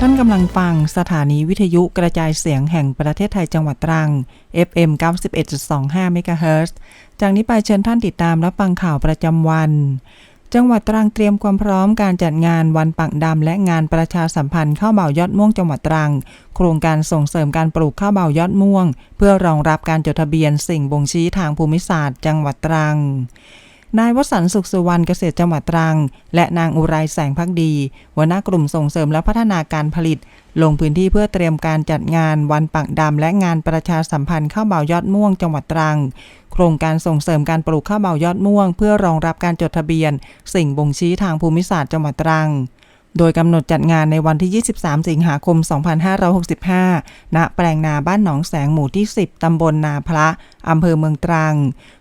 ท่านกำลังฟังสถานีวิทยุกระจายเสียงแห่งประเทศไทยจังหวัดตรัง FM 91.25เมกะเฮิรตซ์จากนี้ไปเชิญท่านติดตามรับฟังข่าวประจำวัน จังหวัดตรังเตรียมความพร้อมการจัดงานวันปักดำและงานประชาสัมพันธ์ข้าวเบายอดม่วงจังหวัดตรัง โครงการส่งเสริมการปลูกข้าวเบายอดม่วง เพื่อรองรับการจดทะเบียนสิ่งบ่งชี้ทางภูมิศาสตร์ จังหวัดตรัง นายวสันสุขสุวรรณเกษตรจังหวัดตรัง และนางอุไรแสงพักดีหัวหน้ากลุ่มส่งเสริมและพัฒนาการผลิต ลงพื้นที่เพื่อเตรียมการจัดงานวันปักดำและงานประชาสัมพันธ์ข้าวเบายอดม่วงจังหวัดตรัง โครงการส่งเสริมการปลูกข้าวเบายอดม่วง เพื่อรองรับการจดทะเบียน สิ่งบ่งชี้ทางภูมิศาสตร์จังหวัดตรัง โดยกำหนดจัดงานในวันที่ 23 สิงหาคม 2565 ณ แปลงนาบ้านหนองแสงหมู่ที่ 10 ตำบลนาพระอำเภอเมืองตรัง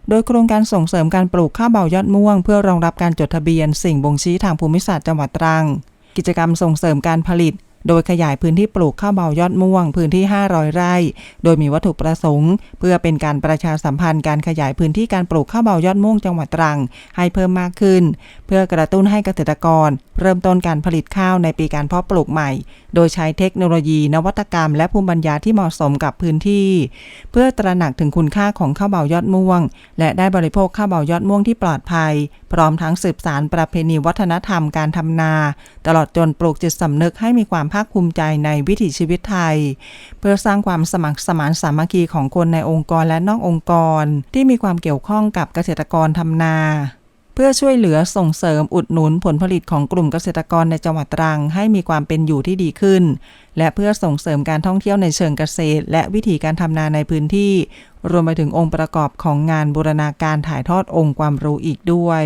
โดยโครงการส่งเสริมการปลูกข้าวเบายอดม่วง เพื่อรองรับการจดทะเบียนสิ่งบ่งชี้ทางภูมิศาสตร์จังหวัดตรัง กิจกรรมส่งเสริมการผลิต โดยขยายพื้นที่ปลูกข้าวเบายอดม่วงพื้นที่ 500 ไร่ โดยมีวัตถุประสงค์ เพื่อเป็นการประชาสัมพันธ์การขยายพื้นที่การปลูกข้าวเบายอดม่วงจังหวัดตรัง ให้เพิ่มมากขึ้น เพื่อกระตุ้นให้เกษตรกร เริ่มต้นการผลิตข้าวในปีการเพาะปลูกใหม่ โดยใช้เทคโนโลยี นวัตกรรม และภูมิปัญญาที่เหมาะสมกับพื้นที่ เพื่อตระหนักถึงคุณค่าของข้าวเบายอดม่วง และได้บริโภคข้าวเบายอดม่วงที่ปลอดภัย พร้อมทั้งสืบสานประเพณีวัฒนธรรมการทำนา ตลอดจนปลูกจิตสำนึกให้มีความภาคภูมิใจในวิถีชีวิตไทย เพื่อสร้างความสมัครสมานสามัคคีของคนในองค์กรและนอกองค์กร ที่มีความเกี่ยวข้องกับเกษตรกรทำนาเพื่อช่วยเหลือส่งเสริมอุดหนุนผลผลิตของกลุ่มเกษตรกรในจังหวัดตรัง ให้มีความเป็นอยู่ที่ดีขึ้น และเพื่อส่งเสริมการท่องเที่ยวในเชิงเกษตร และวิธีการทำนาในพื้นที่ รวมไปถึงองค์ประกอบของงานบูรณาการถ่ายทอดองค์ความรู้อีกด้วย